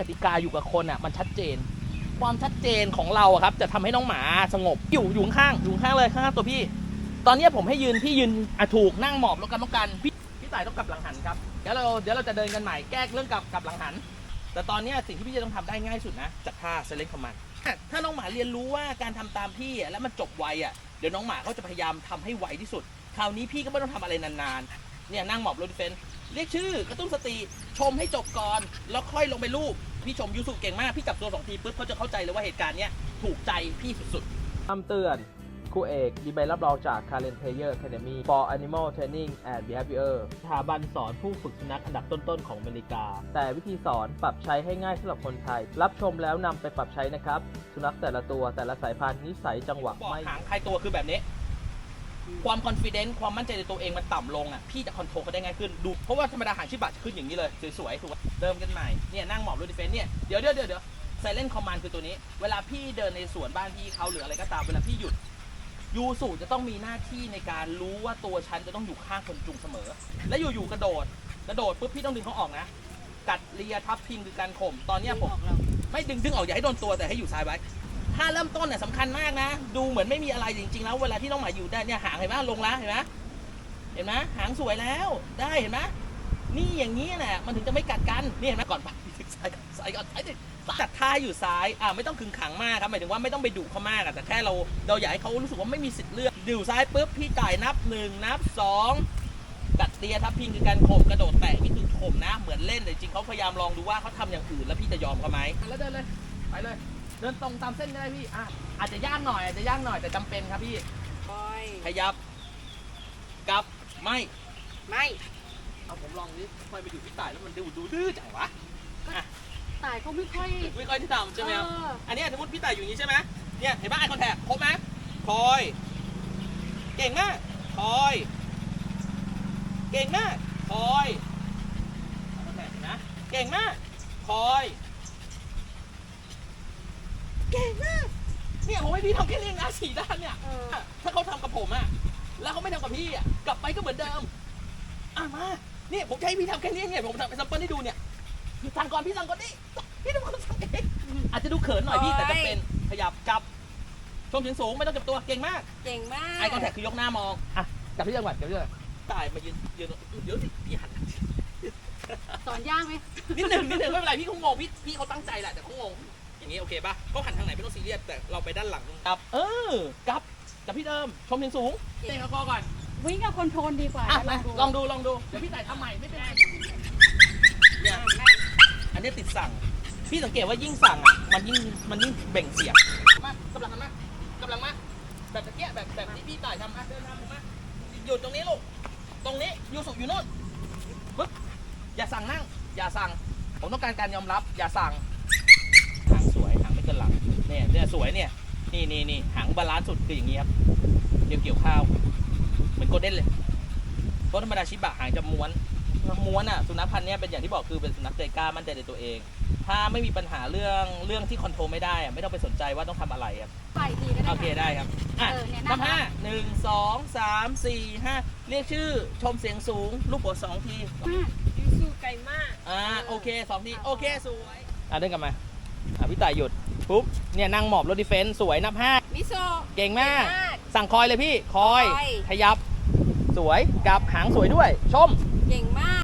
กติกาอยู่กับคนอะมันชัดเจน ความชัดเจนของเราอะครับ จะทำให้น้องหมาสงบอยู่อยู่ข้างอยู่ข้างเลยข้างๆตัวพี่ ตอนนี้ผมให้ยืนพี่ยืนอะถูกนั่งหมอบแล้วกันต้องกันพี่พี่ต่ายต้องกลับหลังหันครับเดี๋ยวเราเดี๋ยวเราจะเดินกันใหม่แก้เรื่องกลับกลับหลังหัน แต่ตอนนี้สิ่งที่พี่จะต้องทำได้ง่ายสุดนะจัดท่าเซเลนคอมมานถ้าน้องหมาเรียนรู้ว่าการทำตามพี่แล้วมันจบไวอะเดี๋ยวน้องหมาเขาจะพยายามทำให้ไวที่สุด คราวนี้พี่ก็ไม่ต้องทำอะไรนานๆเนี่ยนั่งหมอบรดิเฟน เรียกชื่อกระตุ้นสติชมให้จบก่อน แล้วค่อยลงไปรูป พี่ชมยูสุเก่งมาก พี่จับตัวสองทีปุ๊บเขาจะเข้าใจเลยว่าเหตุการณ์เนี้ยถูกใจพี่สุดๆคำเตือนครูเอกมีใบรับรองจาก Karen Player Academy for Animal Training and Behavior สถาบันสอนผู้ฝึกสุนัขอันดับต้นๆของอเมริกา แต่วิธีสอนปรับใช้ให้ง่ายสำหรับคนไทย รับชมแล้วนำไปปรับใช้นะครับ สุนัขแต่ละตัวแต่ละสายพันธุ์นิสัยจังหวะไม่หางใครตัวคือแบบนี้ ความคอนฟ idence ความมั่นใจในตัวเองมันต่ำลงอะพี่จะคอนโทรลเขาได้ง่ายขึ้นดูเพราะว่าธรรมดาหางชิบะจะขึ้นอย่างนี้เลยสวยๆถูกไหมเริ่มกันใหม่เนี่ยนั่งหมอบรูดิเฟนเนี่ยเดี๋ยวเดี๋ยวเดี๋ยวเดี๋ยวไซเลนคอมมานคือตัวนี้ เวลาพี่เดินในสวนบ้านพี่เขาหรืออะไรก็ตามเวลาพี่หยุดยูสูจะต้องมีหน้าที่ในการรู้ว่าตัวฉันจะต้องอยู่ข้างคนจุงเสมอ และอยู่ๆกระโดด กระโดดปุ๊บพี่ต้องดึงเขาออกนะ กัดเลียทับพิงคือการข่มตอนเนี้ยผมไม่ดึงดึงออกอย่าให้โดนตัวแต่ให้อยู่ซ้ายไว้ถ้าเริ่มต้นเนี่ยสำคัญมากนะ ดูเหมือนไม่มีอะไรจริงๆ แล้ว เวลาที่น้องหมาอยู่ได้เนี่ยหางเห็นไหมลงแล้วเห็นไหมเห็นไหมหางสวยแล้วได้เห็นไหมนี่อย่างนี้แหละมันถึงจะไม่กัดกันนี่เห็นไหมก่อนไปซ้ายก่อนซ้ายก่อนซ้ายดิจัดท่าอยู่ซ้ายอ่าไม่ต้องขึงขังมากครับหมายถึงว่าไม่ต้องไปดุเขามากอะแต่แค่เราเราอยากให้เขารู้สึกว่าไม่มีสิทธิ์เลือกอยู่ซ้ายปุ๊บพี่จ่ายนับหนึ่งนับสองกัดเตียทับพิงคือการข่มกระโดดแตะนี่คือข่มนะ เหมือนเล่นแต่จริงเขาพยายามลองดูว่าเขาทำอย่างอื่นแล้วพี่จะยอมเขาไหมแล้วเดินเลยไปเลย เดินตรงตามเส้นได้พี่อะอาจจะยากหน่อยอาจจะยากหน่อยแต่จำเป็นครับพี่คอยขยับกลับไม่ไม่เอาผมลองดิค่อยไปอยู่พี่ต่ายแล้วมันดูดูดื้อจังวะตายเขาไม่ค่อยไม่ค่อยที่ทำใช่ไหมครับ เอออันนี้สมมติพี่ต่ายอยู่อย่างนี้ใช่ไหมเนี่ยเห็นไหมไอคอนแทคครบไหมคอย เก่งมากคอย เก่งมากคอยไอคอนแทคเห็นไหมเก่งมากคอย เก่งมากเนี่ยผมให้พี่ทำแค่เรียงนะสี่ด้านเนี่ย เออ ถ้าเขาทำกับผมอะแล้วเขาไม่ทำกับพี่อะกลับไปก็เหมือนเดิม อะมาเนี่ยผมจะให้พี่ทำแค่นี้เนี่ยผมทำเป็นซัมเปิลให้ดูเนี่ยพี่สั่งก่อนพี่สั่งก่อนดิพี่ต้องคนสั่งเองอาจจะดูเขินหน่อยพี่แต่จะเป็นขยับจับชมเสียงสูงไม่ต้องจับตัวเก่งมาก เก่งมากไอคอนแทคคือยกหน้ามอง อะจับพี่จังหวัดจับพี่จังหวัดตายมายืนยืนเดี๋ยวสิพี่หันสอนยากไหมนิดหนึ่งนิดหนึ่งไม่เป็นไรพี่เขางงพี่พี่เขาตั้งใจแหละแต่เขางง อย่างนี้โอเคป่ะเขาหันทางไหนไม่ต้องซีเรียสแต่เราไปด้านหลังครับ เออกลับกับพี่เดิมชมเสียงสูงเตะเขาคอก่อนวิ่งกับคอนโทรลดีกว่าอะนะมาลลอองงดูดูลองดูเดี๋ยวพี่ไต่ทำใหม่ไม่เป็นไรเนี่ยอันนี้ติดสั่ง พี่สังเกตว่ายิ่งสั่งอะมันยิ่งมันยิ่งเบ่งเสียงมากำลังมากำลังมาแบบตะเกียบแบบแบบที่พี่ต่ายทำอะเดินทางผมมาหยุดตรงนี้ลูกตรงนี้ยูสุอยู่โน่นปึ๊บอย่าสั่งนั่ง อย่าสั่ง ผมต้องการการยอมรับ อย่าสั่ง หางสวย หางไม่เกิ นหลังเนี่ยเนี่ยสวยเนี่ยนี่นี่นี่หางบาลานซ์สุดคืออย่างนี้ครับเดี๋ยวเกี่ยวข้าว เหมือนโกลเด้นเลยเพราะธรรมดาชิบะหางจะม้วนม้วนอะสุนัขพันธุ์เนี้ยเป็นอย่างที่บอกคือเป็นสุนัขใจกล้ามั่นใจในตัวเอง ถ้าไม่มีปัญหาเรื่องเรื่องที่คอนโทรลไม่ได้อะไม่ต้องไปสนใจว่าต้องทำอะไรอะไปทีก็ได้โอเคได้ครับอะเออเนี่ยนับห้าหนึ่งสองสามสี่ห้าเรียกชื่อชมเสียงสูงลูกหัวสองทีห้ายูซูไก่มากอ่าโอเคสองทีโอเคสวยอะเดินกลับมาอะพี่ต่ายหยุด ปุ๊บเนี่ยนั่งหมอบรถดิเฟนซ์สวยนับห้ามิโซะ เก่งมาก เก่งมากสั่งคอยเลยพี่คอย คอย ขยับ สวยกลับหางสวยด้วย ชม เก่งมาก